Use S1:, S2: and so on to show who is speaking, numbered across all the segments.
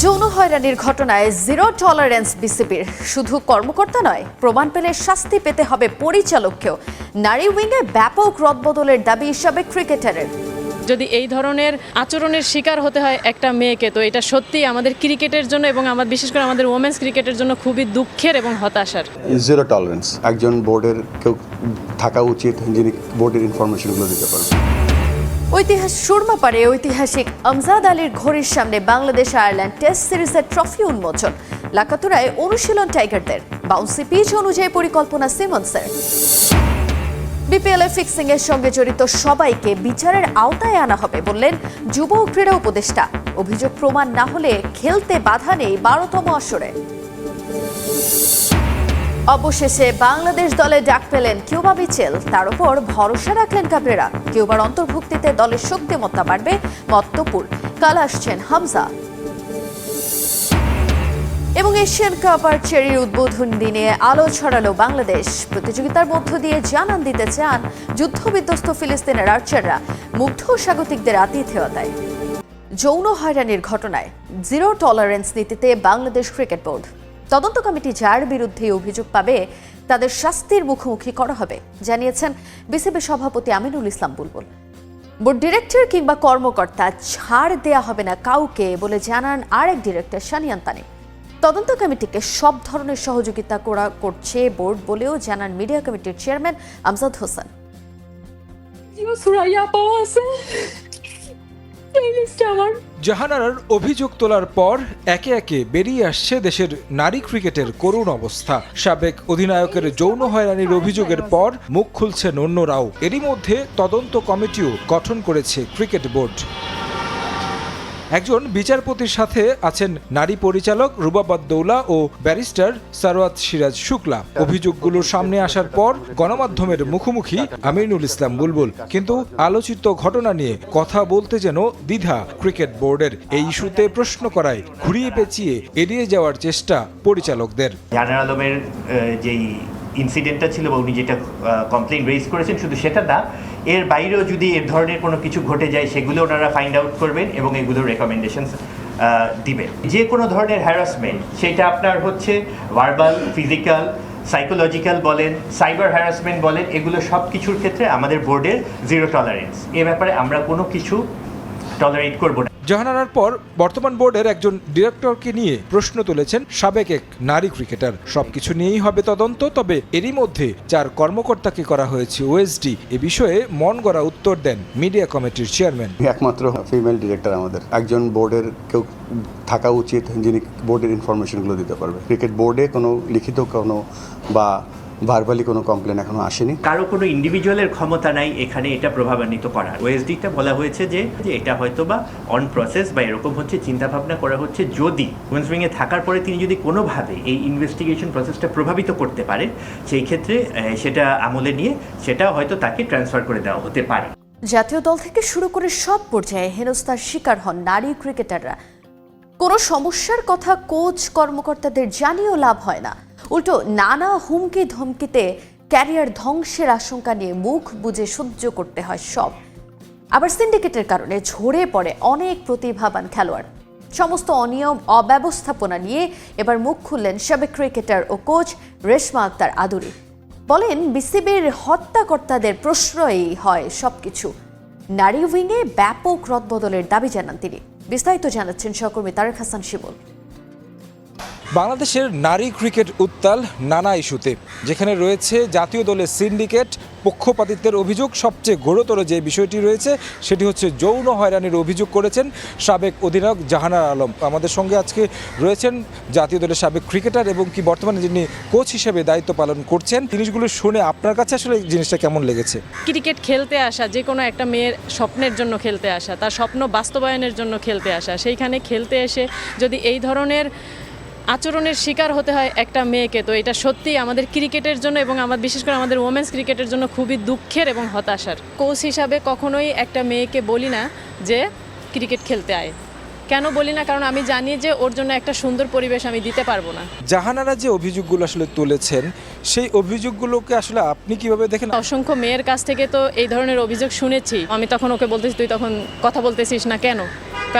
S1: যৌন হয়রানির ঘটনায় জিরো টলারেন্স বিসিবির শুধু কর্মকর্তা নয় প্রমাণ পেলে শাস্তি পেতে হবে পরিচালককেও। নারী উইংয়ে ব্যাপক রদবদলের দাবি হিসাবে ক্রিকেটারের।
S2: যদি এই ধরনের আচরণের শিকার হতে হয় একটা মেয়েকে তো এটা সত্যি আমাদের ক্রিকেটের জন্য এবং আমার বিশেষ করে আমাদের ওমেন্স ক্রিকেটের জন্য খুবই দুঃখের এবং হতাশার।
S3: জিরো টলারেন্স একজন বোর্ডের কেউ থাকা উচিত যিনি বোর্ডের ইনফরমেশনগুলো দিতে পারবেন
S1: ঐতিহাসিক সুরমাপাড়ে ঐতিহাসিক আমজাদ আলীর ঘড়ির সামনে বাংলাদেশ আয়ারল্যান্ড টেস্ট সিরিজের ট্রফি উন্মোচন। লাকাতুরায় অনুশীলন টাইগারদের। বাউন্সি পিচ অনুযায়ী পরিকল্পনা সিমন্সের। বিপিএল ফিক্সিং এর সঙ্গে জড়িত সবাইকে বিচারের আওতায় আনা হবে বললেন যুব ক্রীড়া উপদেষ্টা। অভিযোগ প্রমাণ না হলে খেলতে বাধা নেই বারোতম আসরে। অবশেষে বাংলাদেশ দলে ডাক পেলেন কিউবা মিচেল। তার উপর ভরসা রাখলেন কাবরেরা কিউবার অন্তর্ভুক্তিতে দলের শক্তিমত্তা বাড়বে মত্তপুর। কাল আসছেন হামজা। এবং এশিয়ান কাপ আর চেরির উদ্বোধন দিনে আলো ছড়ালো বাংলাদেশ। প্রতিযোগিতার মধ্য দিয়ে জানান দিতে চান যুদ্ধবিধ্বস্ত ফিলিস্তিনের আর্চাররা, মুগ্ধ স্বাগতিকদের আতিথেয়তায়। যৌন হয়রানির ঘটনায়, জিরো টলারেন্স নীতিতে বাংলাদেশ ক্রিকেট বোর্ড। তদন্ত কমিটি যার বিরুদ্ধে অভিযোগ পাবে, তাদের শাস্তির মুখোমুখি করা হবে, জানিয়েছেন বিসিবি সভাপতি আমিনুল ইসলাম বুলবুল। বোর্ড ডিরেক্টর কিংবা কর্মকর্তা ছাড় দেয়া হবে না কাউকে বলে জানান আরেক ডিরেক্টর সানিয়ান তানিম তদন্ত কমিটিকে সব ধরনের সহযোগিতা করা করছে বোর্ড বলেও জানান মিডিয়া কমিটির চেয়ারম্যান আমজাদ হোসেন।
S2: সুরাইয়া পাওয়া আছে। আমার।
S4: জাহানারার অভিযোগ তোলার পর একে একে বেরিয়ে আসছে দেশের নারী ক্রিকেটের করুণ অবস্থা। সাবেক অধিনায়কের যৌন হয়রানির অভিযোগের পর মুখ খুলছেন অন্যরাও এরই মধ্যে তদন্ত কমিটিও গঠন করেছে ক্রিকেট বোর্ড। একজন বিচারপতির সাথে আছেন নারী পরিচালক রুবাবাদ-দৌলা ও ব্যারিস্টার সারওয়াত সিরাজ শুক্লা। অভিযোগগুলোর সামনে আসার পর গণমাধ্যমের মুখোমুখি আমিনুল ইসলাম বুলবুল। কিন্তু আলোচিত ঘটনা নিয়ে কথা বলতে যেন দ্বিধা ক্রিকেট বোর্ডের। এই ইস্যুতে প্রশ্ন করায় ঘুরিয়ে পেঁচিয়ে এড়িয়ে যাওয়ার চেষ্টা পরিচালকদের।
S5: আলমের যেই ইনসিডেন্টটা ছিল বা উনি যেটা কমপ্লেন রেজ করেছেন, শুধু সেটা না এর বাইরেও যদি এর ধরনের কোনো কিছু ঘটে যায়, সেগুলো ওনারা ফাইন্ড আউট করবেন এবং এগুলোর রেকমেন্ডেশন দিবেন। যে কোনো ধরনের হ্যারাসমেন্ট সেটা আপনার হচ্ছে ভার্বাল ফিজিক্যাল সাইকোলজিক্যাল বলেন সাইবার হ্যারাসমেন্ট বলেন, এগুলো সব কিছুর ক্ষেত্রে আমাদের বোর্ডের জিরো টলারেন্স এ ব্যাপারে আমরা কোনো কিছু টলারেট করব না।
S4: জাহানারার পর বর্তমান বোর্ডের একজন ডিরেক্টরকে নিয়ে প্রশ্ন তুলেছেন সাবেক এক নারী ক্রিকেটার। সবকিছু নিয়েই হবে তদন্ত, তবে এরই মধ্যে যার কর্মকর্তাকে করা হয়েছে ওএসডি। এ বিষয়ে মন গড়া উত্তর দেন মিডিয়া কমিটির চেয়ারম্যান।
S3: একমাত্র ফিমেল ডিরেক্টর আমাদের। একজন বোর্ডের কেউ থাকা উচিত যিনি বোর্ডের ইনফরমেশনগুলো দিতে পারবে। ক্রিকেট বোর্ডে কোনো লিখিত কোনো বা ভার্বালি কোনো কমপ্লেন এখনও আসেনি।
S5: কারও কোনো ইন্ডিভিজুয়ালের ক্ষমতা নাই এখানে এটা প্রভাবান্বিত করার। ওএসডিটা বলা হয়েছে যে এটা হয়তো বা অন প্রসেস বা এরকম হচ্ছে চিন্তা ভাবনা করা হচ্ছে যদি উইংয়ে থাকার পরে তিনি যদি কোনোভাবে এই ইনভেস্টিগেশন প্রসেসটা প্রভাবিত করতে পারে সেই ক্ষেত্রে সেটা আমলে নিয়ে সেটা হয়তো তাকে ট্রান্সফার করে দেওয়া হতে পারে।
S1: জাতীয় দল থেকে শুরু করে সব পর্যায়ে হেনস্থার শিকার হন নারী ক্রিকেটাররা। কোনো সমস্যার কথা কোচ কর্মকর্তাদের জানিয়েও লাভ হয় না। উল্টো নানা হুমকি ধমকিতে ক্যারিয়ার ধ্বংসের আশঙ্কা নিয়ে মুখ বুজে সহ্য করতে হয় সব। আবার সিন্ডিকেটের কারণে ঝরে পড়ে অনেক প্রতিভাবান খেলোয়াড়। সমস্ত অনিয়ম, অব্যবস্থাপনা নিয়ে এবার মুখ খুললেন সাবেক ক্রিকেটার ও কোচ রেশমা আক্তার আদুরি। বলেন, বিসিবির হত্যাকর্তাদের প্রশ্রয়ই হয় সবকিছু। নারী উইংয়ে ব্যাপক রদবদলের দাবি জানান তিনি। বিস্তারিত জানাচ্ছেন সহকর্মী তারেক হাসান শিমুল।
S4: বাংলাদেশের নারী ক্রিকেট উত্তাল নানা ইস্যুতে, যেখানে রয়েছে জাতীয় দলের সিন্ডিকেট, পক্ষপাতিত্বের অভিযোগ, সবচেয়ে গুরুতর যে বিষয়টি রয়েছে, সেটি হচ্ছে যৌন হয়রানির অভিযোগ করেছেন সাবেক অধিনায়ক জাহানার আলম। আমাদের সঙ্গে আজকে রয়েছেন জাতীয় দলের সাবেক ক্রিকেটার এবং কি বর্তমানে যিনি কোচ হিসেবে দায়িত্ব পালন করছেন, জিনিসগুলো শুনে আপনার কাছে আসলে জিনিসটা কেমন লেগেছে?
S2: ক্রিকেট খেলতে আসা, যে কোনো একটা মেয়ের স্বপ্নের জন্য খেলতে আসা, তার স্বপ্ন বাস্তবায়নের জন্য খেলতে আসা, সেইখানে খেলতে এসে যদি এই ধরনের আচরণের শিকার হতে হয় একটা মেয়েকে। তো এটা সত্যি আমাদের ক্রিকেটের জন্য এবং আমার বিশেষ করে আমাদের ওমেন্স ক্রিকেটের জন্য খুবই দুঃখের এবং হতাশার। কোচ হিসাবে কখনোই একটা মেয়েকে বলি না যে ক্রিকেট খেলতে আয়। কেন বলি না? কারণ আমি জানি যে ওর জন্য একটা সুন্দর পরিবেশ আমি দিতে পারব না।
S4: জাহানারা যে অভিযোগগুলো আসলে তুলেছেন সেই অভিযোগগুলোকে আসলে আপনি কীভাবে দেখেন?
S2: অসংখ্য মেয়ের কাছ থেকে তো এই ধরনের অভিযোগ শুনেছি। আমি তখন ওকে বলতেছি তুই তখন কথা বলতেছিস না কেন?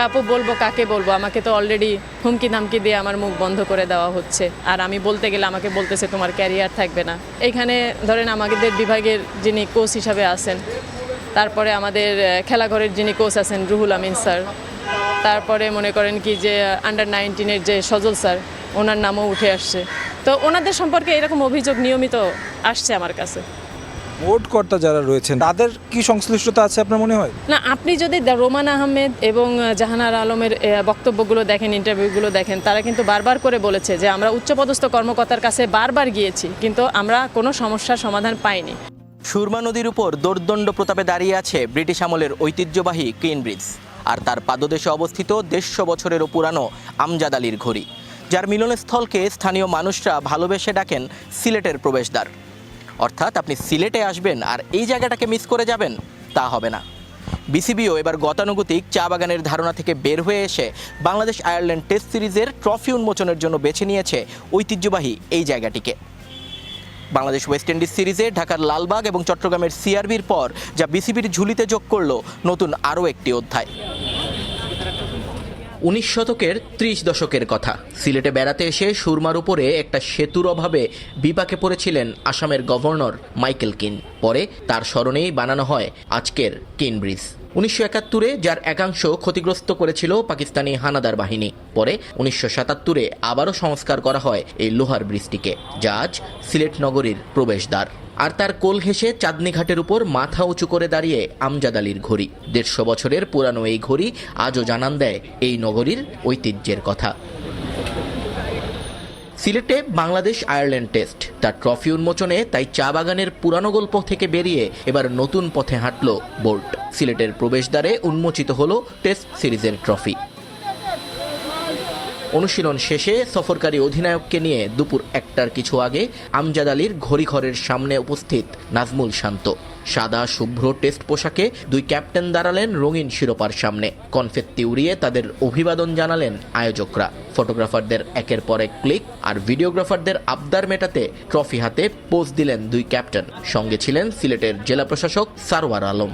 S2: আপু বলব কাকে বলব? আমাকে তো অলরেডি হুমকি ধামকি দিয়ে আমার মুখ বন্ধ করে দেওয়া হচ্ছে। আর আমি বলতে গেলে আমাকে বলতেছে তোমার ক্যারিয়ার থাকবে না। এইখানে ধরেন আমাদের বিভাগের যিনি কোচ হিসাবে আছেন, তারপরে আমাদের খেলাঘরের যিনি কোচ আছেন রুহুল আমিন স্যার, তারপরে মনে করেন কি যে আন্ডার নাইনটিনের যে সজল স্যার, ওনার নামও উঠে আসছে। তো ওনাদের সম্পর্কে এরকম অভিযোগ নিয়মিত আসছে আমার কাছে।
S4: বোর্ড কর্তা যারা রয়েছেন তাদের কি সংশ্লিষ্টতা আছে আপনার মনে হয়?
S2: না আপনি যদি দা- রোমান আহমেদ এবং জাহানার আলমের বক্তব্যগুলো দেখেন ইন্টারভিউগুলো দেখেন তারা কিন্তু বারবার করে বলেছে যে আমরা উচ্চপদস্থ কর্মকর্তার কাছে বারবার গিয়েছি কিন্তু আমরা কোনো সমস্যার সমাধান পাইনি।
S6: সুরমা নদীর উপর দোর্দণ্ড প্রতাপে দাঁড়িয়ে আছে ব্রিটিশ আমলের ঐতিহ্যবাহী কুইন ব্রিজ আর তার পাদদেশে অবস্থিত দেড়শো বছরেরও পুরানো আমজাদ আলীর ঘড়ি যার মিলনস্থলকে স্থানীয় মানুষরা ভালোবেসে ডাকেন সিলেটের প্রবেশদ্বার। অর্থাৎ আপনি সিলেটে আসবেন আর এই জায়গাটাকে মিস করে যাবেন, তা হবে না। বিসিবিও এবার গতানুগতিক চা বাগানের ধারণা থেকে বের হয়ে এসে বাংলাদেশ আয়ারল্যান্ড টেস্ট সিরিজের ট্রফি উন্মোচনের জন্য বেছে নিয়েছে ঐতিহ্যবাহী এই জায়গাটিকে। বাংলাদেশ ওয়েস্ট ইন্ডিজ সিরিজে ঢাকার লালবাগ এবং চট্টগ্রামের সিআরবির পর যা বিসিবির ঝুলিতে যোগ করল নতুন আরও একটি অধ্যায়। উনিশ শতকের ত্রিশ দশকের কথা। সিলেটে বেড়াতে এসে সুরমার উপরে একটা সেতুর অভাবে বিপাকে পড়েছিলেন আসামের গভর্নর মাইকেল কিন। পরে তার স্মরণেই বানানো হয় আজকের কিন ব্রিজ উনিশশো একাত্তরে যার একাংশ ক্ষতিগ্রস্ত করেছিল পাকিস্তানি হানাদার বাহিনী। পরে উনিশশো সাতাত্তরে আবারও সংস্কার করা হয় এই লোহার ব্রিজটিকে, যা আজ সিলেট নগরীর প্রবেশদ্বার। আর তার কোল ঘেঁষে চাঁদনি ঘাটের উপর মাথা উঁচু করে দাঁড়িয়ে আমজাদ আলীর ঘড়ি। দেড়শো বছরের পুরানো এই ঘড়ি আজও জানান দেয় এই নগরীর ঐতিহ্যের কথা। সিলেটে বাংলাদেশ আয়ারল্যান্ড টেস্ট। তার ট্রফি উন্মোচনে তাই চা বাগানের পুরানো গল্প থেকে বেরিয়ে এবার নতুন পথে হাঁটল বোর্ড সিলেটের প্রবেশদ্বারে উন্মোচিত হলো টেস্ট সিরিজের ট্রফি। অনুশীলন শেষে সফরকারী অধিনায়ককে নিয়ে দুপুর একটার কিছু আগে আমজাদ আলীর ঘড়িঘরের সামনে উপস্থিত নাজমুল শান্ত। সাদা, শুভ্র টেস্ট পোশাকে দুই ক্যাপ্টেন দাঁড়ালেন রঙিন শিরোপার সামনে। কনফেত্তি উড়িয়ে তাদের অভিবাদন জানালেন আয়োজকরা। ফটোগ্রাফারদের একের পর এক ক্লিক আর ভিডিওগ্রাফারদের আবদার মেটাতে ট্রফি হাতে পোজ দিলেন দুই ক্যাপ্টেন। সঙ্গে ছিলেন সিলেটের জেলা প্রশাসক সারওয়ার আলম।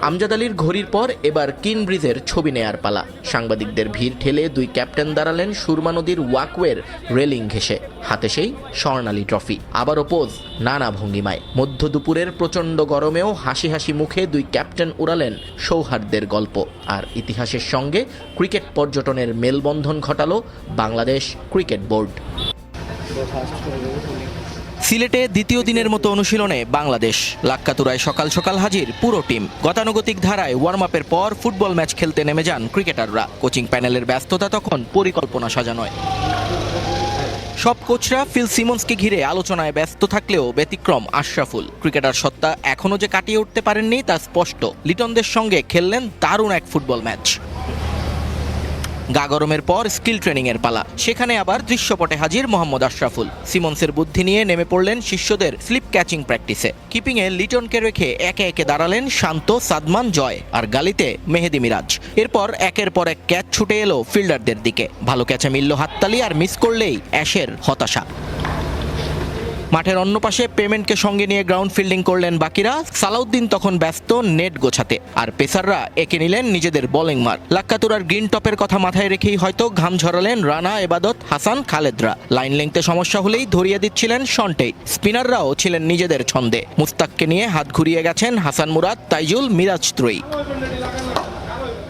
S6: আমজাদ আলীর ঘড়ির পর এবার কিন ব্রিজের ছবি নেয়ার পালা। সাংবাদিকদের ভিড় ঠেলে দুই ক্যাপ্টেন দাঁড়ালেন সুরমা নদীর ওয়াকওয়ের রেলিং ঘেসে হাতে সেই স্বর্ণালী ট্রফি। আবারও পোজ, নানা ভঙ্গিমায়। মধ্য দুপুরের প্রচণ্ড গরমেও হাসি হাসি মুখে দুই ক্যাপ্টেন উড়ালেন সৌহার্দ্যের গল্প। আর ইতিহাসের সঙ্গে ক্রিকেট পর্যটনের মেলবন্ধন ঘটালো বাংলাদেশ ক্রিকেট বোর্ড। সিলেটে দ্বিতীয় দিনের মতো অনুশীলনে বাংলাদেশ। লাক্কাতুরায় সকাল সকাল হাজির পুরো টিম। গতানুগতিক ধারায় ওয়ার্ম আপের পর ফুটবল ম্যাচ খেলতে নেমে যান ক্রিকেটাররা। কোচিং প্যানেলের ব্যস্ততা তখন পরিকল্পনা সাজানোয়। সব কোচরা ফিল সিমন্সকে ঘিরে আলোচনায় ব্যস্ত থাকলেও ব্যতিক্রম আশরাফুল। ক্রিকেটার সত্তা এখনও যে কাটিয়ে উঠতে পারেননি তা স্পষ্ট। লিটনদের সঙ্গে খেললেন দারুণ এক ফুটবল ম্যাচ। গা গরমের পর স্কিল ট্রেনিংয়ের পালা। সেখানে আবার দৃশ্যপটে হাজির মোহাম্মদ আশরাফুল। সিমন্সের বুদ্ধি নিয়ে নেমে পড়লেন শিষ্যদের স্লিপ ক্যাচিং প্র্যাকটিসে। কিপিংয়ে লিটনকে রেখে একে একে দাঁড়ালেন শান্ত সাদমান জয় আর গালিতে মেহেদি মিরাজ। এরপর একের পর এক ক্যাচ ছুটে এলো ফিল্ডারদের দিকে। ভালো ক্যাচে মিলল হাততালি আর মিস করলেই অ্যাশের হতাশা। মাঠের অন্য পাশে পেমেন্টকে সঙ্গে নিয়ে গ্রাউন্ড ফিল্ডিং করলেন বাকিরা। সালাউদ্দিন তখন ব্যস্ত নেট গোছাতে। আর পেসাররা একে নিলেন নিজেদের বোলিং মার। লাক্কাতুরার গ্রিন টপের কথা মাথায় রেখেই হয়তো ঘাম ঝরালেন রানা, এবাদত, হাসান, খালেদরা। লাইন লেংতে সমস্যা হলেই ধরিয়ে দিচ্ছিলেন শন্টেই স্পিনাররাও ছিলেন নিজেদের ছন্দে। মুস্তাককে নিয়ে হাত ঘুরিয়ে গেছেন হাসান মুরাদ, তাইজুল মিরাজ ত্রয়ী।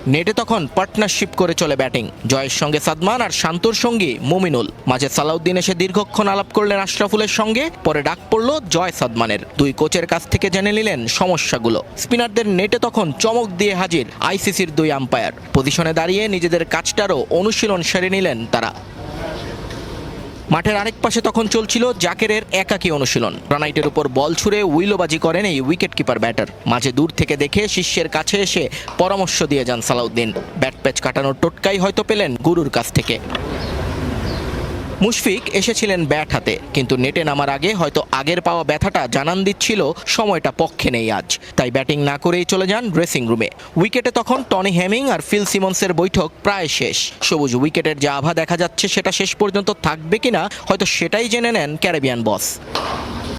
S6: নেটে তখন পার্টনারশিপ করে চলে ব্যাটিং। জয়ের সঙ্গে সাদমান আর শান্তর সঙ্গে মুমিনুল। মাঝে সালাউদ্দিন এসে দীর্ঘক্ষণ আলাপ করলেন আশরাফুলের সঙ্গে, পরে ডাক পড়ল জয় সাদমানের। দুই কোচের কাছ থেকে জেনে নিলেন সমস্যাগুলো। স্পিনারদের নেটে তখন চমক দিয়ে হাজির আইসিসির দুই আম্পায়ার। পজিশনে দাঁড়িয়ে নিজেদের কাজটারও অনুশীলন সেরে নিলেন তারা। মাঠের আরেক পাশে তখন চলছিল জাকেরের একাকী অনুশীলন। রানাইটের উপর বল ছুড়ে উইলোবাজি করেন এই উইকেট কিপার ব্যাটার। মাঝে দূর থেকে দেখে শিষ্যের কাছে এসে পরামর্শ দিয়ে যান সালাউদ্দিন। ব্যাট প্যাচ কাটানোর টোটকাই হয়তো পেলেন গুরুর কাছ থেকে। মুশফিক এসেছিলেন ব্যাট হাতে, কিন্তু নেটে নামার আগে হয়তো আগের পাওয়া ব্যথাটা জানান দিচ্ছিল সময়টা পক্ষে নেই আজ। তাই ব্যাটিং না করেই চলে যান ড্রেসিং রুমে উইকেটে তখন টনি হ্যামিং আর ফিল সিমন্সের বৈঠক প্রায় শেষ। সবুজ উইকেটের যা আভা দেখা যাচ্ছে সেটা শেষ পর্যন্ত থাকবে কিনা, হয়তো সেটাই জেনে নেন ক্যারেবিয়ান বস।